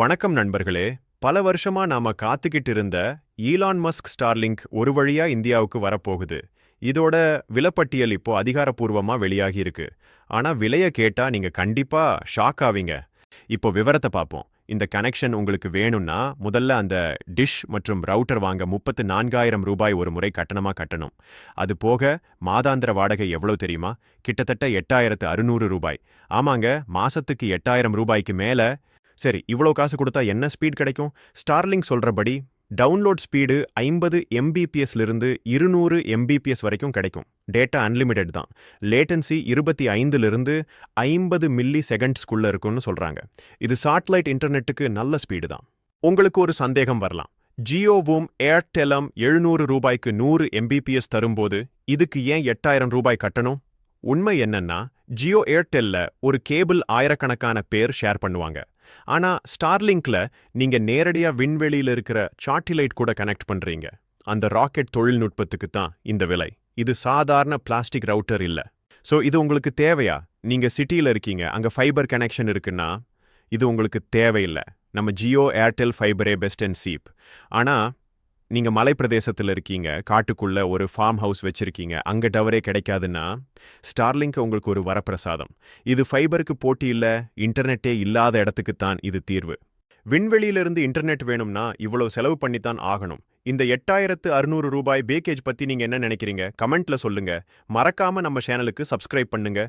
வணக்கம் நண்பர்களே. பல வருஷமா நாம காத்துக்கிட்டு இருந்த ஈலான் மஸ்க் ஸ்டார்லிங்க் ஒரு வழியா இந்தியாவுக்கு வரப்போகுது. இதோட விலைப்பட்டியல் இப்போ அதிகாரப்பூர்வமா வெளியாகி இருக்கு. ஆனா விலைய கேட்டா நீங்க கண்டிப்பா ஷாக் ஆவீங்க. இப்போ விவரத்தை பார்ப்போம். இந்த கனெக்ஷன் உங்களுக்கு வேணும்னா முதல்ல அந்த டிஷ் மற்றும் ரவுட்டர் வாங்க முப்பத்து நான்காயிரம் ரூபாய் ஒரு முறை கட்டணமா கட்டணும். அது போக மாதாந்திர வாடகை எவ்வளோ தெரியுமா? கிட்டத்தட்ட எட்டாயிரத்து அறுநூறு ரூபாய். ஆமாங்க மாசத்துக்கு எட்டாயிரம் ரூபாய்க்கு மேல சரி இவ்வளோ காசு கொடுத்தா என்ன ஸ்பீட் கிடைக்கும்? ஸ்டார்லிங் சொல்றபடி டவுன்லோட் ஸ்பீடு ஐம்பது எம்பிபிஎஸ்லிருந்து இருநூறு எம்பிபிஎஸ் வரைக்கும் கிடைக்கும். டேட்டா அன்லிமிட்டெட் தான். லேட்டன்சி இருபத்தி ஐந்துலேருந்து ஐம்பது மில்லி செகண்ட்ஸ்குள்ளே இருக்கும்னு சொல்றாங்க. இது சாட்டலைட் இன்டர்நெட்டுக்கு நல்ல ஸ்பீடு தான். உங்களுக்கு ஒரு சந்தேகம் வரலாம். ஜியோவும் ஏர்டெலம் எழுநூறு ரூபாய்க்கு நூறு எம்பிபிஎஸ் தரும்போது இதுக்கு ஏன் எட்டாயிரம் ரூபாய் கட்டணும்? உண்மை என்னன்னா ஜியோ ஏர்டெல்ல ஒரு கேபிள் ஆயிரக்கணக்கான பேர் ஷேர் பண்ணுவாங்க. ஆனா ஸ்டார்லிங்க்ல நீங்க நேரடியா விண்வெளியில இருக்கிற சாட்டிலைட் கூட கனெக்ட் பண்றீங்க. அந்த ராக்கெட் தொழில்நுட்பத்துக்கு தான் இந்த விலை. இது சாதாரண பிளாஸ்டிக் ரவுட்டர் இல்ல. சோ இது உங்களுக்கு தேவையா? நீங்க சிட்டில இருக்கீங்க அங்க ஃபைபர் கனெக்ஷன் இருக்குன்னா இது உங்களுக்கு தேவையில்லை. நம்ம ஜியோ ஏர்டெல் ஃபைபரே பெஸ்ட் அண்ட் சீப். ஆனா நீங்க மலை இருக்கீங்க காட்டுக்குள்ள ஒரு ஃபார்ம் ஹவுஸ் வச்சிருக்கீங்க அங்க டவரே கிடைக்காதுன்னா ஸ்டார்லிங்க் உங்களுக்கு ஒரு வரப்பிரசாதம். இது ஃபைபருக்கு போட்டி இல்லை இன்டர்நெட்டே இல்லாத இடத்துக்கு தான் இது தீர்வு. விண்வெளியிலிருந்து இன்டர்நெட் வேணும்னா இவ்வளவு செலவு பண்ணித்தான் ஆகணும். இந்த எட்டாயிரத்து அறுநூறு ரூபாய் பேக்கேஜ் பத்தி நீங்க என்ன நினைக்கிறீங்க? கமெண்ட்ல சொல்லுங்க. மறக்காம நம்ம சேனலுக்கு சப்ஸ்கிரைப் பண்ணுங்க.